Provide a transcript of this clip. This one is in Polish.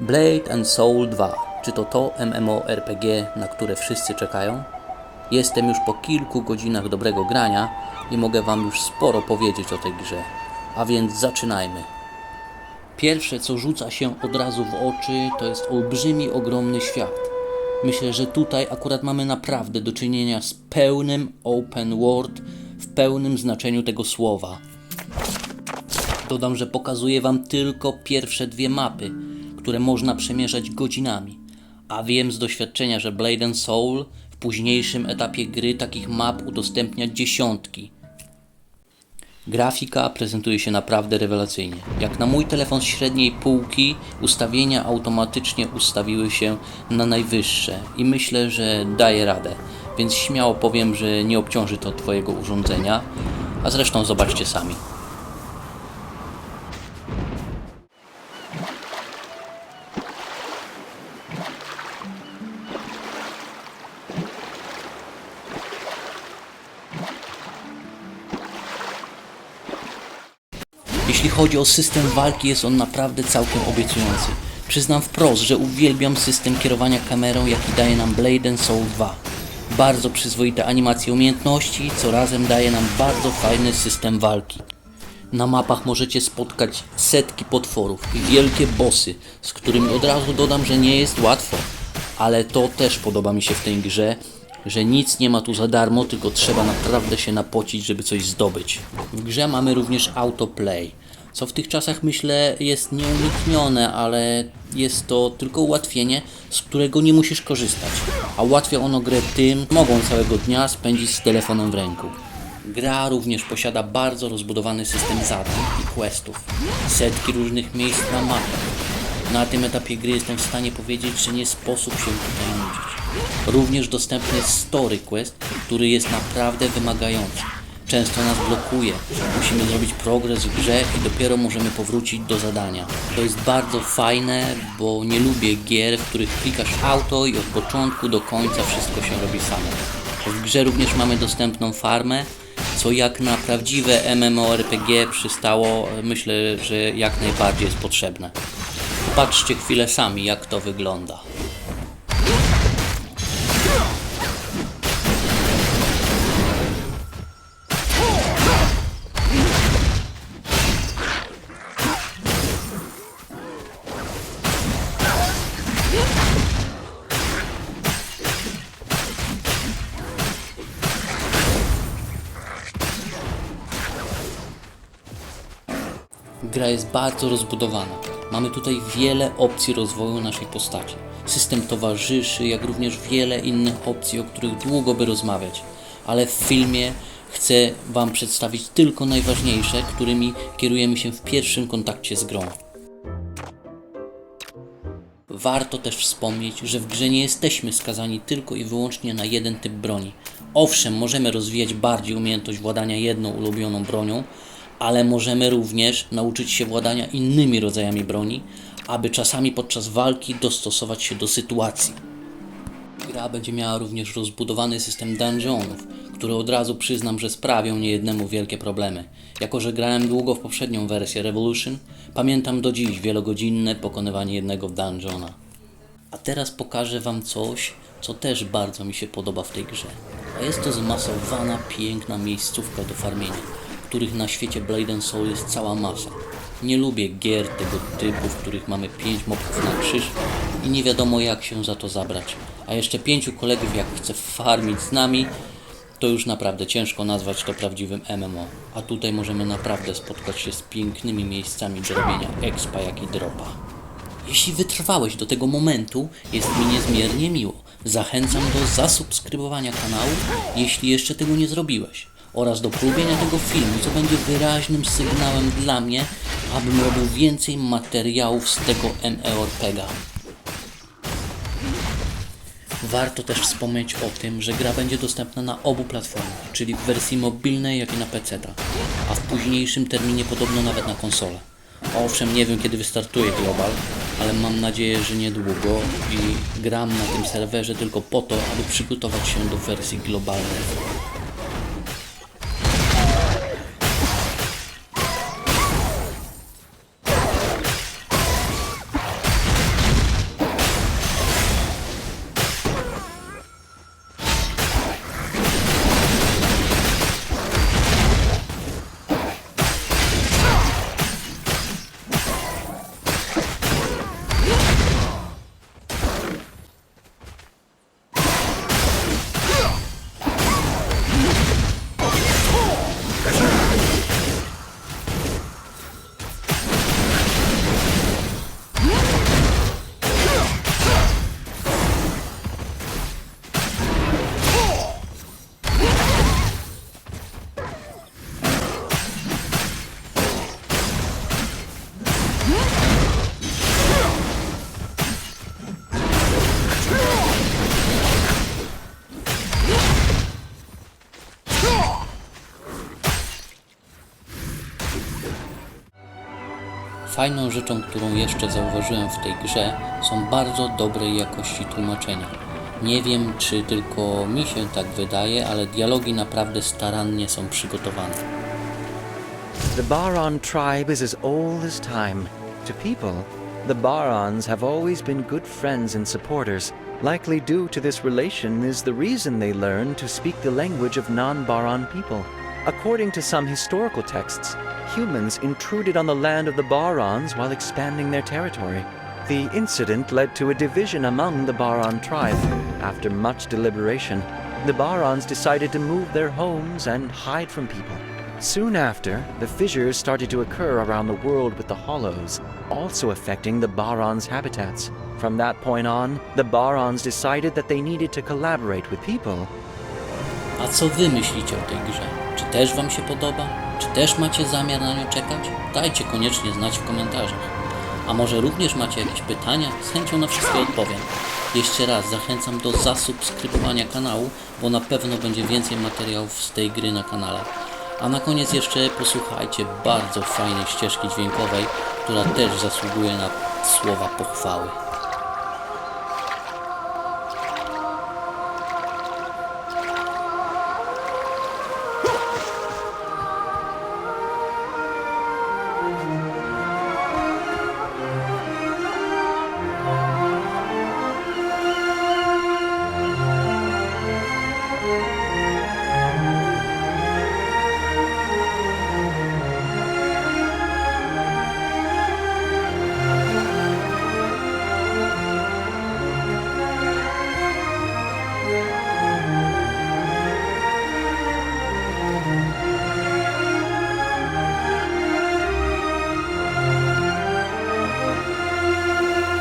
Blade and Soul 2. Czy to to MMORPG, na które wszyscy czekają? Jestem już po kilku godzinach dobrego grania i mogę Wam już sporo powiedzieć o tej grze. A więc zaczynajmy. Pierwsze, co rzuca się od razu w oczy, to jest olbrzymi, ogromny świat. Myślę, że tutaj akurat mamy naprawdę do czynienia z pełnym open world w pełnym znaczeniu tego słowa. Dodam, że pokazuję Wam tylko pierwsze dwie mapy, które można przemierzać godzinami. A wiem z doświadczenia, że Blade Soul w późniejszym etapie gry takich map udostępnia dziesiątki. Grafika prezentuje się naprawdę rewelacyjnie. Jak na mój telefon średniej półki, ustawienia automatycznie ustawiły się na najwyższe i myślę, że daje radę. Więc śmiało powiem, że nie obciąży to Twojego urządzenia, a zresztą zobaczcie sami. Jeśli chodzi o system walki, jest on naprawdę całkiem obiecujący. Przyznam wprost, że uwielbiam system kierowania kamerą, jaki daje nam Blade Soul 2. Bardzo przyzwoite animacje umiejętności, co razem daje nam bardzo fajny system walki. Na mapach możecie spotkać setki potworów i wielkie bossy, z którymi od razu dodam, że nie jest łatwo. Ale to też podoba mi się w tej grze, że nic nie ma tu za darmo, tylko trzeba naprawdę się napocić, żeby coś zdobyć. W grze mamy również autoplay, co w tych czasach myślę jest nieuniknione, ale jest to tylko ułatwienie, z którego nie musisz korzystać. A ułatwia ono grę tym, mogą całego dnia spędzić z telefonem w ręku. Gra również posiada bardzo rozbudowany system zadań i questów, setki różnych miejsc na mapie. Na tym etapie gry jestem w stanie powiedzieć, że nie sposób się tutaj nudzić. Również dostępny jest Story Quest, który jest naprawdę wymagający. Często nas blokuje, musimy zrobić progres w grze i dopiero możemy powrócić do zadania. To jest bardzo fajne, bo nie lubię gier, w których klikasz auto i od początku do końca wszystko się robi samo. W grze również mamy dostępną farmę, co jak na prawdziwe MMORPG przystało, myślę, że jak najbardziej jest potrzebne. Patrzcie chwilę sami, jak to wygląda. Gra jest bardzo rozbudowana. Mamy tutaj wiele opcji rozwoju naszej postaci. System towarzyszy, jak również wiele innych opcji, o których długo by rozmawiać. Ale w filmie chcę Wam przedstawić tylko najważniejsze, którymi kierujemy się w pierwszym kontakcie z grą. Warto też wspomnieć, że w grze nie jesteśmy skazani tylko i wyłącznie na jeden typ broni. Owszem, możemy rozwijać bardziej umiejętność władania jedną ulubioną bronią, ale możemy również nauczyć się władania innymi rodzajami broni, aby czasami podczas walki dostosować się do sytuacji. Gra będzie miała również rozbudowany system dungeonów, które od razu przyznam, że sprawią niejednemu wielkie problemy. Jako, że grałem długo w poprzednią wersję Revolution, pamiętam do dziś wielogodzinne pokonywanie jednego dungeona. A teraz pokażę Wam coś, co też bardzo mi się podoba w tej grze. A jest to zmasowana, piękna miejscówka do farmienia których na świecie Blade Soul jest cała masa. Nie lubię gier tego typu, w których mamy pięć mobków na krzyż i nie wiadomo jak się za to zabrać. A jeszcze pięciu kolegów jak chce farmić z nami, to już naprawdę ciężko nazwać to prawdziwym MMO. A tutaj możemy naprawdę spotkać się z pięknymi miejscami do robienia expa jak i dropa. Jeśli wytrwałeś do tego momentu, jest mi niezmiernie miło. Zachęcam do zasubskrybowania kanału, jeśli jeszcze tego nie zrobiłeś oraz do polubienia tego filmu, co będzie wyraźnym sygnałem dla mnie, abym robił więcej materiałów z tego MeORPG'a. Warto też wspomnieć o tym, że gra będzie dostępna na obu platformach, czyli w wersji mobilnej, jak i na PC, a w późniejszym terminie podobno nawet na konsolę. Owszem, nie wiem kiedy wystartuje Global, ale mam nadzieję, że niedługo i gram na tym serwerze tylko po to, aby przygotować się do wersji globalnej. Fajną rzeczą, którą jeszcze zauważyłem w tej grze, są bardzo dobrej jakości tłumaczenia. Nie wiem, czy tylko mi się tak wydaje, ale dialogi naprawdę starannie są przygotowane. The Baron tribe is as old as time. To people, the Barons have always been good friends and supporters. Likely due to this relation is the reason they learned to speak the language of non Baron people. According to some historical texts, humans intruded on the land of the Barons while expanding their territory. The incident led to a division among the Baron tribe. After much deliberation, the Barons decided to move their homes and hide from people. Soon after, the fissures started to occur around the world with the hollows, also affecting the Barons' habitats. From that point on, the Barons decided that they needed to collaborate with people A co wy myślicie o tej grze? Czy też wam się podoba? Czy też macie zamiar na nią czekać? Dajcie koniecznie znać w komentarzach. A może również macie jakieś pytania? Z chęcią na wszystkie odpowiem. Jeszcze raz zachęcam do zasubskrybowania kanału, bo na pewno będzie więcej materiałów z tej gry na kanale. A na koniec jeszcze posłuchajcie bardzo fajnej ścieżki dźwiękowej, która też zasługuje na słowa pochwały.